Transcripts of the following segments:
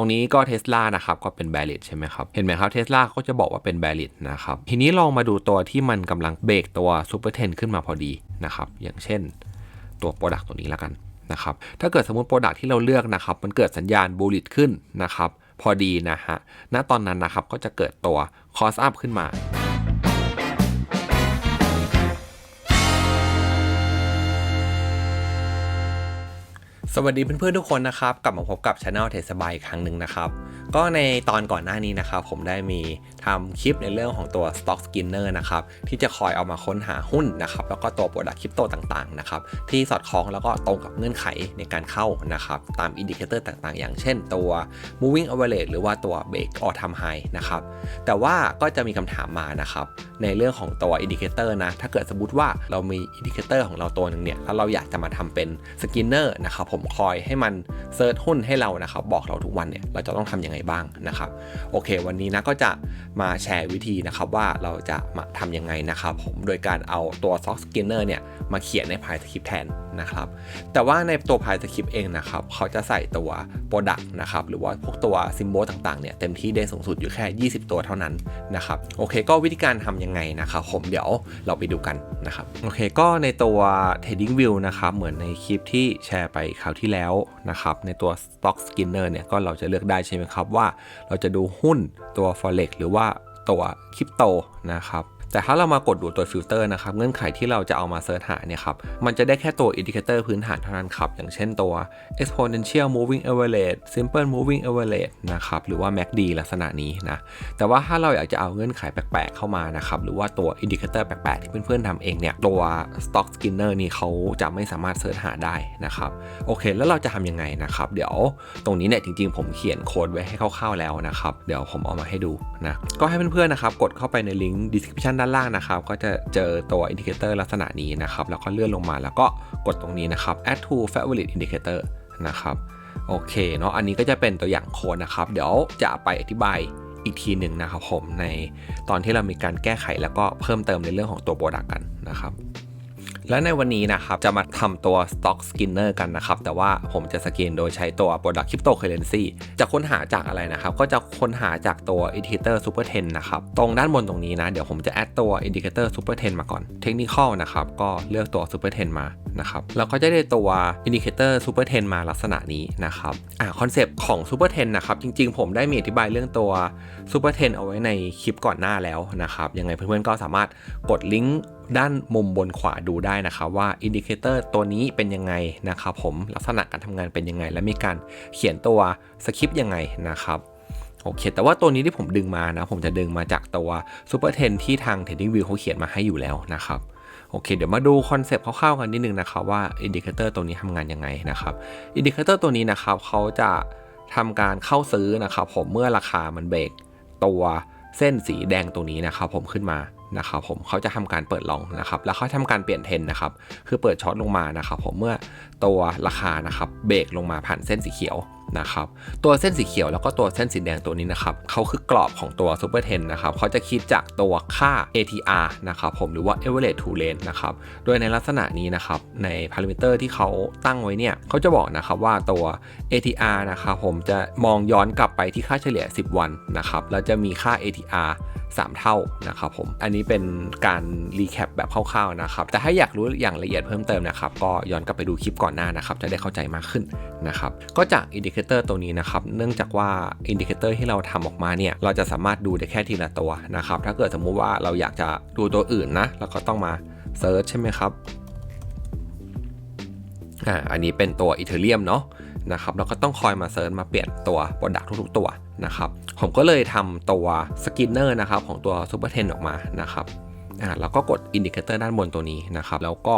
ตรงนี้ก็เทสลานะครับก็เป็นแบริดใช่ไหมครับ เห็นไหมครับเทสลาก็จะบอกว่าเป็นแบริดนะครับ ทีนี้ลองมาดูตัวที่มันกำลังเบรกตัวซูเปอร์เทนขึ้นมาพอดีนะครับ อย่างเช่นตัวโปรดักต์ตัวนี้แล้วกันนะครับ ถ้าเกิดสมมติโปรดักต์ที่เราเลือกนะครับ มันเกิดสัญญาณบูลิตขึ้นนะครับ พอดีนะฮะ ณ ตอนนั้นนะครับก็จะเกิดตัวคอสอัพขึ้นมา สวัสดีเพื่อนๆทุกคนนะครับ กลับมาพบกับช anel เทสบายอีกครั้งหนึ่งนะครับ ก็ในตอนก่อนหน้านี้นะครับ ผมได้มีทำคลิปในเรื่องของตัว Stock Skinner นะครับ ที่จะคอยเอามาค้นหาหุ้นนะครับ แล้วก็ตัวโปรดักคริปโตต่างๆนะครับ ที่สอดคล้องแล้วก็ตรงกับเงื่อนไขในการเข้านะครับ ตามอินดิเคเตอร์ต่างๆ อย่างเช่นตัว moving average หรือว่าตัว break all time high นะครับ แต่ว่าก็จะมีคำถามมานะครับ ในเรื่องของตัวอินดิเคเตอร์นะ ถ้าเกิดสมมติว่าเรามีอินดิเคเตอร์ของเราตัวหนึ่งเนี่ย แล้วเราอยากจะมาทำเป็นสกินเนอร์นะครับผมคอยให้มันเซิร์ชหุ้นให้เรานะครับ บอกเราทุกวันเนี่ยเราจะต้องทำยังไงบ้างนะครับ โอเค วันนี้นะก็จะมาแชร์วิธีนะครับว่าเราจะมาทำยังไงนะครับ ผมโดยการเอาตัว s o c k Skinner เนี่ยมาเขียนใน Py Script แทนนะครับ แต่ว่าในตัว Py Script เองนะครับ เขาจะใส่ตัว Product นะครับ หรือว่าพวกตัว Symbol ต่างๆเนี่ยเต็มที่ได้สูงสุดอยู่แค่ 20 ตัวเท่านั้นนะครับโอเค ก็วิธีการทำยังไงนะครับผมเดี๋ยวเราไปดูกันนะครับโอเค ก็ในตัว Trading View นะครับเหมือนในคลิปที่แชร์ไปครับาวที่แล้วนะครับในตัว Stock Skinner เนี่ยก็เราจะเลือกได้ใช่ไหมครับว่า เราจะดูหุ้นตัว Forex หรือว่าตัวคริปโตนะครับ แต่ถ้าเรามากดดูตัวฟิลเตอร์นะครับเงื่อนไขที่เราจะเอามาเสิร์ชหาเนี่ยครับมันจะได้แค่ตัวอินดิเคเตอร์พื้นฐานเท่านั้นครับ อย่างเช่นตัว exponential moving average simple moving average นะครับหรือว่า MACD ลักษณะนี้นะแต่ว่าถ้าเราอยากจะเอาเงื่อนไขแปลกๆเข้ามานะครับหรือว่าตัวอินดิเคเตอร์แปลกๆที่เพื่อนๆทำเองเนี่ยตัว stock skinner นี่เขาจะไม่สามารถเสิร์ชหาได้นะครับโอเค แล้วเราจะทำยังไงนะครับเดี๋ยวตรงนี้เนี่ยจริงๆ ผมเขียนโค้ดไว้ให้คร่าวๆแล้วนะครับเดี๋ยวผมเอามาให้ดูนะก็ให้เพื่อนๆนะครับกดเข้าไปในลิงก์ description ด้านล่างนะครับ ก็จะเจอตัวอินดิเคเตอร์ลักษณะนี้นะครับ แล้วก็เลื่อนลงมาแล้วก็กดตรงนี้นะครับ add to favorite indicator นะครับ โอเคเนาะ อันนี้ก็จะเป็นตัวอย่างโค้ดนะครับ เดี๋ยวจะไปอธิบายอีกทีหนึ่งนะครับผมในตอนที่เรามีการแก้ไขแล้วก็เพิ่มเติมในเรื่องของตัวโปรดักกันนะครับ และในวันนี้นะครับ จะมาทำตัว Stock Skinner กันนะครับ แต่ว่าผมจะสกรีนโดยใช้ตัว Product Cryptocurrency จะค้นหาจากอะไรนะครับ ก็จะค้นหาจากตัว Indicator Super 10 นะครับ ตรงด้านบนตรงนี้นะ เดี๋ยวผมจะแอดตัว Indicator Super 10 มาก่อน Technical นะครับ ก็เลือกตัว Super 10 มานะครับแล้วก็จะได้ตัว Indicator Super 10 มาลักษณะนี้นะครับอ่าคอนเซปต์ของ Super 10 นะครับ จริง ๆ ผมได้มีอธิบายเรื่องตัว Super 10 เอาไว้ในคลิปก่อนหน้าแล้วนะครับ ยังไงเพื่อนๆก็สามารถกดลิงก์ ด้านมุมบนขวาดูได้นะครับว่าอินดิเคเตอร์ตัวนี้เป็นยังไงนะครับผมลักษณะการทำงานเป็นยังไง และมีการเขียนตัวสคริปต์ยังไงนะครับโอเค แต่ว่าตัวนี้ที่ผมดึงมานะ ผมจะดึงมาจากตัว Super 10 ที่ทาง Trading View เขาเขียนมาให้อยู่แล้วนะครับโอเค เดี๋ยวมาดูคอนเซปต์คร่าวๆกันนิดนึงนะครับว่าอินดิเคเตอร์ตัวนี้ทำงานยังไงนะครับอินดิเคเตอร์ตัวนี้นะครับเขาจะทำการเข้าซื้อนะครับผมเมื่อราคามันเบรกตัวเส้นสีแดงตัวนี้นะครับผมขึ้นมา นะครับผมเขาจะทำการเปิดลองนะครับแล้วเขาทำการเปลี่ยนเทรนนะครับคือเปิดช็อตลงมานะครับผมเมื่อตัวราคานะครับเบรกลงมาผ่านเส้นสีเขียว นะครับตัวเส้นสีเขียวแล้วก็ตัวเส้นสีแดงตัวนี้นะครับเขาคือกรอบของตัวซูเปอร์เทนนะครับเขาจะคิดจากตัวค่า ATR นะครับผมหรือว่า average to range นะครับโดยในลักษณะนี้นะครับในพารามิเตอร์ที่เขาตั้งไว้เนี่ยเขาจะบอกนะครับว่าตัว ATR นะครับผมจะมองย้อนกลับไปที่ค่าเฉลี่ย 10 วันนะครับแล้วจะมีค่า ATR 3 เท่านะครับผม อันนี้เป็นการรีแคปแบบคร่าวๆนะครับ แต่ถ้าอยากรู้อย่างละเอียดเพิ่มเติมนะครับ ก็ย้อนกลับไปดูคลิปก่อนหน้านะครับ จะได้เข้าใจมากขึ้นนะครับ ก็จากอินดิเคเตอร์ตัวนี้นะครับ เนื่องจากว่าอินดิเคเตอร์ที่เราทำออกมาเนี่ย เราจะสามารถดูได้แค่ทีละตัวนะครับ ถ้าเกิดสมมุติว่าเราอยากจะดูตัวอื่นนะ เราก็ต้องมาเซิร์ชใช่ไหมครับ อ่า อันนี้เป็นตัวอีเทเรียมเนาะนะครับเราก็ต้องคอยมาเซิร์ชมาเปลี่ยนตัวโปรดักทุกๆตัวนะครับ ผมก็เลยทำตัวสกินเนอร์นะครับของตัว Super 10 ออกมานะครับอ่าแล้วก็กดอินดิเคเตอร์ด้านบนตัวนี้นะครับ แล้วก็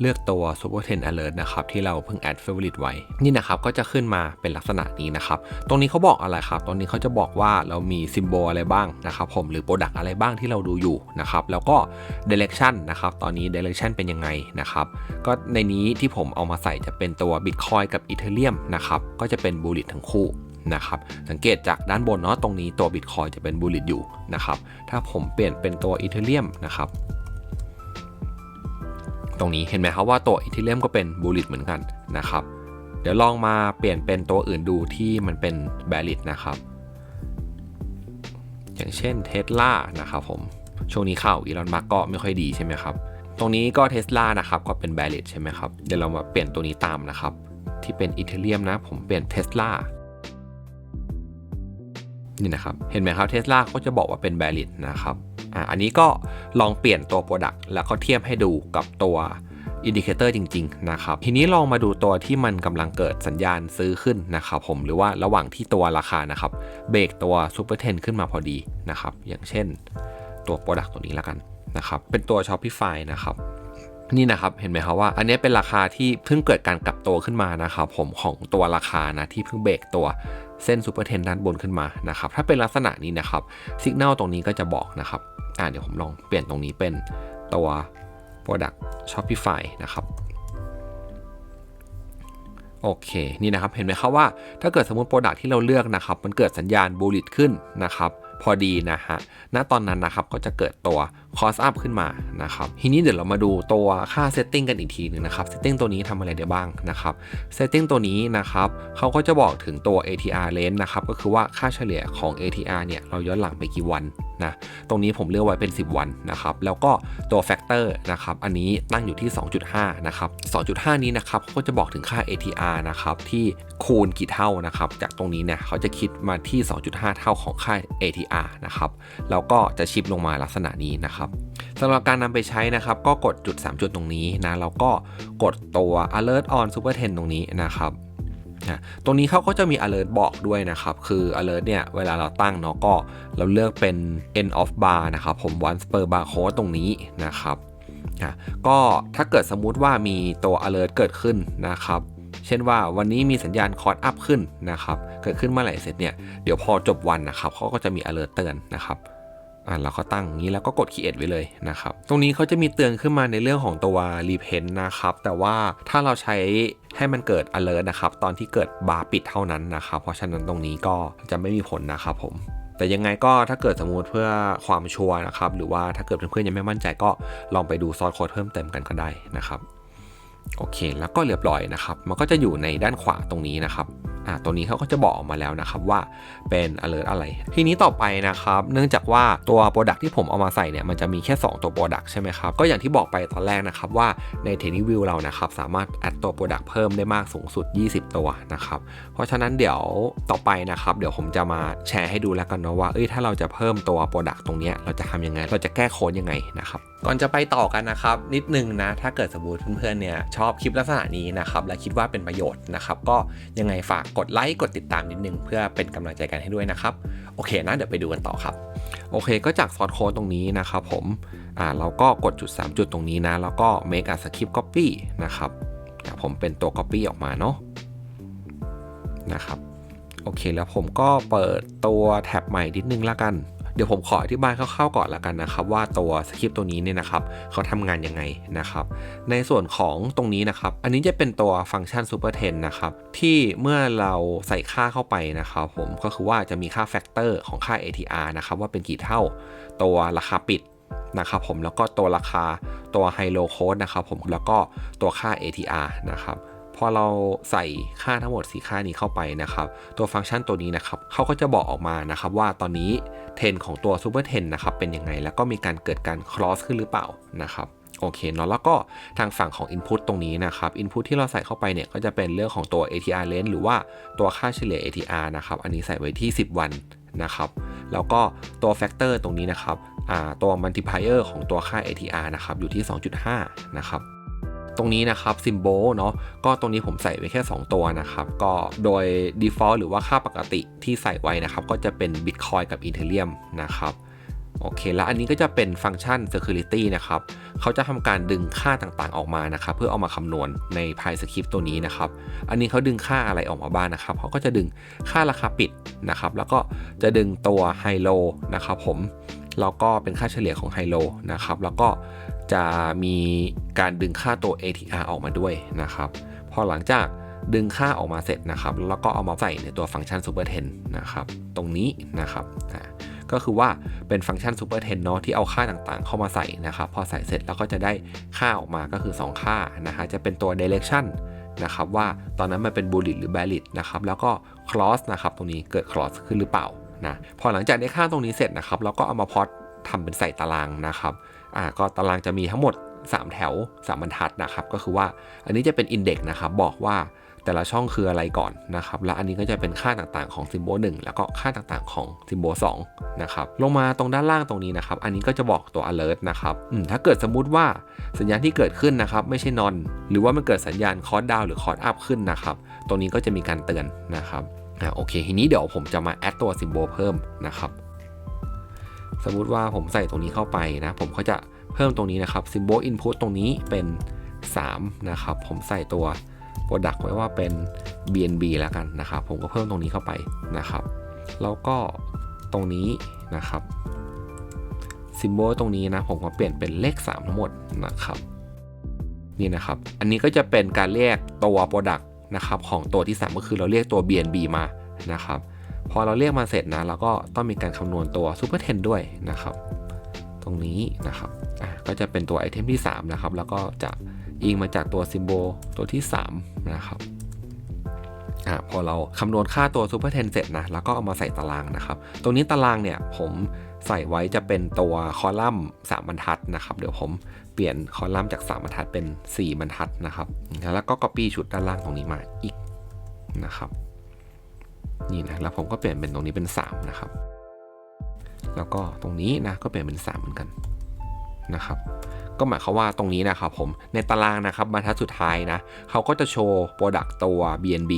เลือกตัว Super 10 Alert นะครับที่เราเพิ่ง add favorite ไว้ นี่นะครับก็จะขึ้นมาเป็นลักษณะนี้นะครับ ตรงนี้เขาบอกอะไรครับ ตรงนี้เขาจะบอกว่าเรามี symbol อะไรบ้างนะครับผมหรือ product อะไรบ้างที่เราดูอยู่นะครับ แล้วก็ direction นะครับ ตอนนี้ direction เป็นยังไงนะครับ ก็ในนี้ที่ผมเอามาใส่จะเป็นตัว Bitcoin กับ Ethereum นะครับ ก็จะเป็น bullet ทั้งคู่นะครับสังเกตจากด้านบนเนาะตรงนี้ตัว Bitcoin จะเป็น bullet อยู่นะครับ ถ้าผมเปลี่ยนเป็นตัว Ethereum นะครับ ตรงนี้เห็นไหมครับว่าตัว Ethereum ก็เป็น bullet เหมือนกันนะครับ เดี๋ยวลองมาเปลี่ยนเป็นตัวอื่นดูที่มันเป็น valid นะครับ อย่างเช่น Tesla นะครับผม ช่วงนี้ข่าวอีลอนมัสก็ไม่ค่อยดีใช่ไหมครับ ตรงนี้ก็ Tesla นะครับก็เป็น valid ใช่ไหมครับ เดี๋ยวเรามาเปลี่ยนตัวนี้ตามนะครับ ที่เป็น Ethereum นะผมเปลี่ยน Tesla นี่นะครับ เห็นไหมครับ Tesla ก็จะบอกว่าเป็น valid นะครับอ่าอันนี้ก็ลองเปลี่ยนตัว Product แล้วก็เทียบให้ดูกับตัวอินดิเคเตอร์จริง ๆ นะครับ ทีนี้ลองมาดูตัวที่มันกำลังเกิดสัญญาณซื้อขึ้นนะครับผมหรือว่าระหว่างที่ตัวราคานะครับเบรกตัวซูเปอร์เทนขึ้นมาพอดีนะครับ อย่างเช่นตัว Product ตัวนี้แล้วกันนะครับ เป็นตัว Shopify นะครับ นี่นะครับเห็นไหมครับว่าอันนี้เป็นราคาที่เพิ่งเกิดการกลับตัวขึ้นมานะครับผมของตัวราคานะที่เพิ่งเบรกตัวเส้นซูเปอร์เทนด้านบนขึ้นมานะครับถ้าเป็นลักษณะนี้นะครับสัญญาณตรงนี้ก็จะบอกนะครับอ่าเดี๋ยวผมลองเปลี่ยนตรงนี้เป็นตัว Product Shopify นะครับโอเคนี่นะครับเห็นไหมครับว่าถ้าเกิดสมมติ Product ที่เราเลือกนะครับมันเกิดสัญญาณ bullish ขึ้นนะครับพอดีนะฮะณตอนนั้นนะครับก็จะเกิดตัว cost up ขึ้นมานะครับทีนี้เดี๋ยวเรามาดูตัวค่า setting กันอีกทีหนึ่งนะครับ setting ตัวนี้ทำอะไรได้บ้างนะครับ setting ตัวนี้นะครับเขาก็จะบอกถึงตัว ATR range นะครับก็คือว่าค่าเฉลี่ยของ ATR เนี่ยเราย้อนหลังไปกี่วันนะตรงนี้ผมเลือกไว้เป็น 10 วันนะครับแล้วก็ตัว factor นะครับอันนี้ตั้งอยู่ที่ 2.5 นะครับ 2.5 นี้นะครับเขาก็จะบอกถึงค่า ATR นะครับที่คูณกี่เท่านะครับจากตรงนี้เนี่ยเขาจะคิดมาที่ 2.5 เท่าของค่า ATR นะครับแล้วก็จะชิปลงมาลักษณะนี้นะครับสำหรับการนำไปใช้นะครับ ก็กดจุด 3 จุดตรงนี้นะแล้วก็กดตัว alert on super 10 ตรงนี้นะครับนะตรงนี้เขาก็จะมี alert บอกด้วยนะครับ คือ alert เนี่ย เวลาเราตั้งเนาะก็เราเลือกเป็น end of bar นะครับ ผม once per barcode ตรงนี้นะครับนะก็ถ้าเกิดสมมุติว่ามีตัว alert เกิดขึ้นนะครับ เช่นว่าวันนี้มีสัญญาณคอร์ดอัพขึ้นนะครับ เกิดขึ้นเมื่อไหร่เสร็จเนี่ย เดี๋ยวพอจบวันนะครับเขาก็จะมี alert เตือนนะครับ อ่าเราก็ตั้งอย่างนี้แล้วก็กด create ไว้เลยนะครับ ตรงนี้เขาจะมีเตือนขึ้นมาในเรื่องของตัว repent นะครับ แต่ว่าถ้าเราใช้ให้มันเกิด alert นะครับ ตอนที่เกิดบาร์ปิดเท่านั้นนะครับ เพราะฉะนั้นตรงนี้ก็จะไม่มีผลนะครับผมแต่ยังไงก็ถ้าเกิดสมมุติเพื่อความชัวร์นะครับ หรือว่าถ้าเกิดเพื่อนๆยังไม่มั่นใจก็ลองไปดูซอสโค้ดเพิ่มเติมกันก็ได้นะครับ โอเค แล้วก็เรียบร้อยนะครับ มันก็จะอยู่ในด้านขวาตรงนี้นะครับ อ่าตัวนี้เขาก็จะบอกออกมาแล้วนะครับว่าเป็น alert อะไร ทีนี้ต่อไปนะครับ เนื่องจากว่าตัว Product ที่ผมเอามาใส่เนี่ยมันจะมีแค่ 2 ตัว Product ใช่ไหมครับ ก็อย่างที่บอกไปตอนแรกนะครับว่าใน t e n i View เรานะครับสามารถแอดตัว Product เพิ่มได้มากสูงสุด 20 ตัวนะครับ เพราะฉะนั้นเดี๋ยวต่อไปนะครับ เดี๋ยวผมจะมาแชร์ให้ดูแล้วกันเนาะว่าเอ้ยถ้าเราจะเพิ่มตัว Product ตรงเนี้ยเราจะทำยังไง เราจะแก้โค้ดยังไงนะครับก่อนจะไปต่อกันนะครับนิดนึงนะถ้าเกิดสมมติเพื่อนๆเนี่ยชอบคลิปลักษณะนี้นะครับและคิดว่าเป็นประโยชน์นะครับก็ยังไงฝากกดไลค์กดติดตามนิดนึง เพื่อเป็นกำลังใจกันให้ด้วยนะครับ โอเคนะ เดี๋ยวไปดูกันต่อครับ โอเค ก็จากซอสโค้ดตรงนี้นะครับผมอ่าเราก็กดจุด 3 จุดตรงนี้นะ แล้วก็ make a script copy นะครับอ่ผมเป็นตัว copy ออกมาเนาะนะครับโอเคแล้วผมก็เปิดตัวแท็บใหม่นิดนึงละกัน เดี๋ยวผมขออธิบายคร่าวๆก่อนละกันนะครับ ว่าตัวสคริปต์ตัวนี้เนี่ยนะครับเขาทำงานยังไงนะครับ ในส่วนของตรงนี้นะครับ อันนี้จะเป็นตัวฟังก์ชัน Super 10 นะครับ ที่เมื่อเราใส่ค่าเข้าไปนะครับผมก็คือว่าจะมีค่าแฟกเตอร์ของค่า ATR นะครับว่าเป็นกี่เท่าตัวราคาปิดนะครับผมแล้วก็ตัวราคาตัวไฮโลโค้ดนะครับผมแล้วก็ตัวค่า ATR นะครับพอเราใส่ค่าทั้งหมดสีค่านี้เข้าไปนะครับ ตัวฟังก์ชันตัวนี้นะครับเขาก็จะบอกออกมานะครับว่าตอนนี้ เทนของตัว Super 10 นะครับ เป็นยังไง แล้วก็มีการเกิดการ cross ขึ้นหรือเปล่านะครับโอเคเนาะแล้วก็ทางฝั่งของ Input ตรงนี้นะครับ Input ที่เราใส่เข้าไปเนี่ยก็จะเป็นเรื่องของตัว ATR range หรือว่าตัวค่าเฉลี่ย ATR นะครับอันนี้ใส่ไว้ที่ 10 วันนะครับ แล้วก็ตัว Factor ตรงนี้นะครับตัว Multiplier ของตัวค่า ATR นะครับอยู่ที่ 2.5 นะครับ ตรงนี้นะครับ symbol เนาะก็ตรงนี้ผมใส่ไว้แค่ 2 ตัวนะครับก็โดย default หรือว่าค่าปกติที่ใส่ไว้นะครับก็จะเป็น Bitcoin กับ Ethereum นะครับโอเค แล้วอันนี้ก็จะเป็นฟังก์ชัน security นะครับ เขาจะทำการดึงค่าต่างๆออกมานะครับ เพื่อเอามาคำนวณใน p y script ตัวนี้นะครับ อันนี้เขาดึงค่าอะไรออกมาบ้างนะครับ เขาก็จะดึงค่าราคาปิดนะครับ แล้วก็จะดึงตัว high low นะครับผม แล้วก็เป็นค่าเฉลี่ยของ high low นะครับ แล้วก็ จะมีการดึงค่าตัว ATR ออกมาด้วยนะครับ พอหลังจากดึงค่าออกมาเสร็จนะครับ แล้วก็เอามาใส่ในตัวฟังก์ชัน Super 10 นะครับ ตรงนี้นะครับก็คือว่าเป็นฟังก์ชัน Super 10 เนาะที่เอาค่าต่างๆ เข้ามาใส่นะครับ พอใส่เสร็จแล้วก็จะได้ค่าออกมาก็คือ 2 ค่านะฮะจะเป็นตัว direction นะครับว่าตอนนั้นมันเป็น bullet หรือ valid นะครับแล้วก็ cross นะครับตรงนี้เกิด cross ขึ้นหรือเปล่านะพอหลังจากได้ค่าตรงนี้เสร็จนะครับเราก็เอามาพอตทำเป็นใส่ตารางนะครับ อ่าก็ตารางจะมีทั้งหมด 3 แถว 3 บรรทัดนะครับ ก็คือว่าอันนี้จะเป็น index นะครับ บอกว่าแต่ละช่องคืออะไรก่อนนะครับ แล้วอันนี้ก็จะเป็นค่าต่างๆของ symbol 1แล้วก็ค่าต่างๆของ symbol 2นะครับ ลงมาตรงด้านล่างตรงนี้นะครับ อันนี้ก็จะบอกตัว alert นะครับถ้าเกิดสมมุติว่าสัญญาณที่เกิดขึ้นนะครับ ไม่ใช่นอน หรือว่ามันเกิดสัญญาณคอร์ดดาวหรือคอร์ดอัพขึ้นนะครับ ตรงนี้ก็จะมีการเตือนนะครับอ่าโอเค ทีนี้เดี๋ยวผมจะมาแอดตัว symbol เพิ่มนะครับ สมมุติว่าผมใส่ตรงนี้เข้าไปนะ ผมก็จะเพิ่มตรงนี้นะครับ symbol input ตรงนี้เป็น 3 นะครับ ผมใส่ตัว product ไว้ว่าเป็น bnb แล้วกันนะครับ ผมก็เพิ่มตรงนี้เข้าไปนะครับ แล้วก็ตรงนี้นะครับ symbol ตรงนี้นะ ผมก็เปลี่ยนเป็นเลข 3 ทั้งหมดนะครับนี่นะครับ อันนี้ก็จะเป็นการเรียกตัว product นะครับของตัวที่ 3 ก็คือเราเรียกตัว bnb มานะครับ พอเราเรียกมาเสร็จนะเราก็ต้องมีการคำนวณตัว super 10 ด้วยนะครับ ตรงนี้นะครับก็จะเป็นตัวไอเทมที่ 3 นะครับ แล้วก็จะอิงมาจากตัว symbol ตัวที่ 3 นะครับอพอเราคำนวณค่าตัว super 10 เสร็จนะแล้วก็เอามาใส่ตารางนะครับ ตรงนี้ตารางเนี่ยผมใส่ไว้จะเป็นตัวคอลัมน์3บรรทัดนะครับ เดี๋ยวผมเปลี่ยนคอลัมน์จาก 3บรรทัดเป็น 4 บรรทัดนะครับ แล้วก็ copy ชุดด้านล่างตรงนี้มาอีกนะครับ นี่นะแล้วผมก็เปลี่ยนเป็นตรงนี้เป็น 3 นะครับ แล้วก็ตรงนี้นะก็เปลี่ยนเป็น 3 เหมือนกันนะครับก็หมายความว่าตรงนี้นะครับผมในตารางนะครับบรรทัดสุดท้ายนะเขาก็จะโชว์ Product ตัว BNB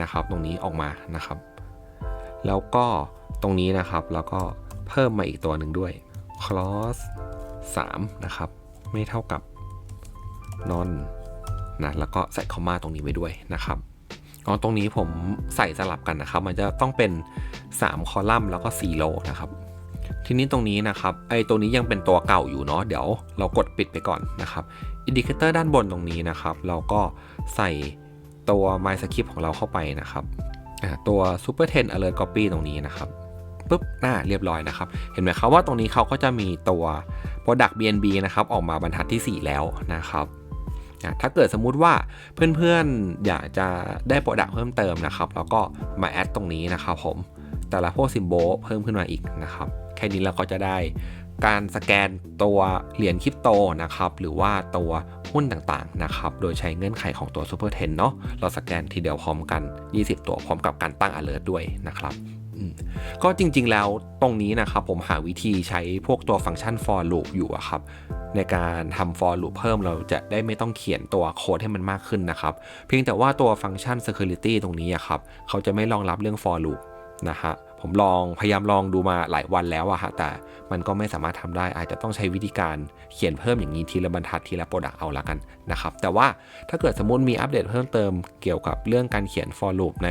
นะครับตรงนี้ออกมานะครับ แล้วก็ตรงนี้นะครับแล้วก็เพิ่มมาอีกตัวหนึ่งด้วย cross 3นะครับไม่เท่ากับ non นะแล้วก็ใส่คอมมาตรงนี้ไว้ด้วยนะครับ อ๋อตรงนี้ผมใส่สลับกันนะครับ มันจะต้องเป็น 3 คอลัมน์แล้วก็4โลนะครับ ทีนี้ตรงนี้นะครับไอ้ตัวนี้ยังเป็นตัวเก่าอยู่เนาะเดี๋ยวเรากดปิดไปก่อนนะครับอินดิเคเตอร์ด้านบนตรงนี้นะครับ เราก็ใส่ตัว My Script ของเราเข้าไปนะครับตัว Super 10 Alert Copy ตรงนี้นะครับปุ๊บหน้าเรียบร้อยนะครับ เห็นไหมครับว่าตรงนี้เขาก็จะมีตัว Product BNB นะครับ ออกมาบรรทัดที่ 4 แล้วนะครับ ถ้าเกิดสมมุติว่าเพื่อนๆ อยากจะได้โปรดักต์เพิ่มเติมนะครับ แล้วก็มาแอดตรงนี้นะครับผม แต่ละพวกซิมโบลเพิ่มขึ้นมาอีกนะครับ แค่นี้เราก็จะได้การสแกนตัวเหรียญคริปโตนะครับ หรือว่าตัวหุ้นต่างๆนะครับ โดยใช้เงื่อนไขของตัว Super 10 เนาะ เราสแกนทีเดียวพร้อมกัน 20 ตัวพร้อมกับการตั้ง alert ด้วยนะครับ ก็จริงๆแล้วตรงนี้นะครับผมหาวิธีใช้พวกตัวฟังก์ชัน for loop อยู่อะครับ ในการทำ for loop เพิ่มเราจะได้ไม่ต้องเขียนตัวโค้ดให้มันมากขึ้นนะครับ เพียงแต่ว่าตัวฟังก์ชัน security ตรงนี้อะครับ เขาจะไม่รองรับเรื่อง for loop นะฮะ ผมลองพยายามลองดูมาหลายวันแล้วอะฮะแต่มันก็ไม่สามารถทำได้ อาจจะต้องใช้วิธีการเขียนเพิ่มอย่างนี้ทีละบรรทัดทีละโปรดักต์เอาละกันนะครับ แต่ว่าถ้าเกิดสมมติมีอัปเดตเพิ่มเติมเกี่ยวกับเรื่องการเขียน for loop ใน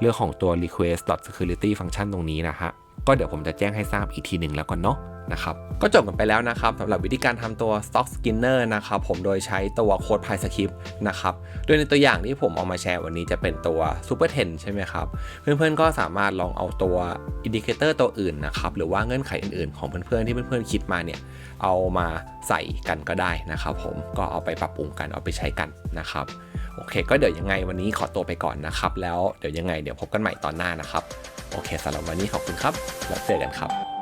เรื่องของตัว request security function ตรงนี้นะฮะก็เดี๋ยวผมจะแจ้งให้ทราบอีกทีหนึ่งแล้วกันเนาะ นะครับก็จบกันไปแล้วนะครับสำหรับวิธีการทำตัว stock skinner นะครับผมโดยใช้ตัวโค้ด PyScript นะครับโดยในตัวอย่างที่ผมเอามาแชร์วันนี้จะเป็นตัว Super 10 ใช่ไหมครับ เพื่อนๆก็สามารถลองเอาตัวอินดิเคเตอร์ตัวอื่นนะครับหรือว่าเงื่อนไขอื่นๆ ของเพื่อนๆที่เพื่อนๆคิดมาเนี่ยเอามาใส่กันก็ได้นะครับผมก็เอาไปปรับปรุงกันเอาไปใช้กันนะครับโอเค ก็เดี๋ยวยังไงวันนี้ขอตัวไปก่อนนะครับ แล้วเดี๋ยวยังไงเดี๋ยวพบกันใหม่ตอนหน้านะครับ โอเคสำหรับวันนี้ขอบคุณครับ แล้วเจอกันครับ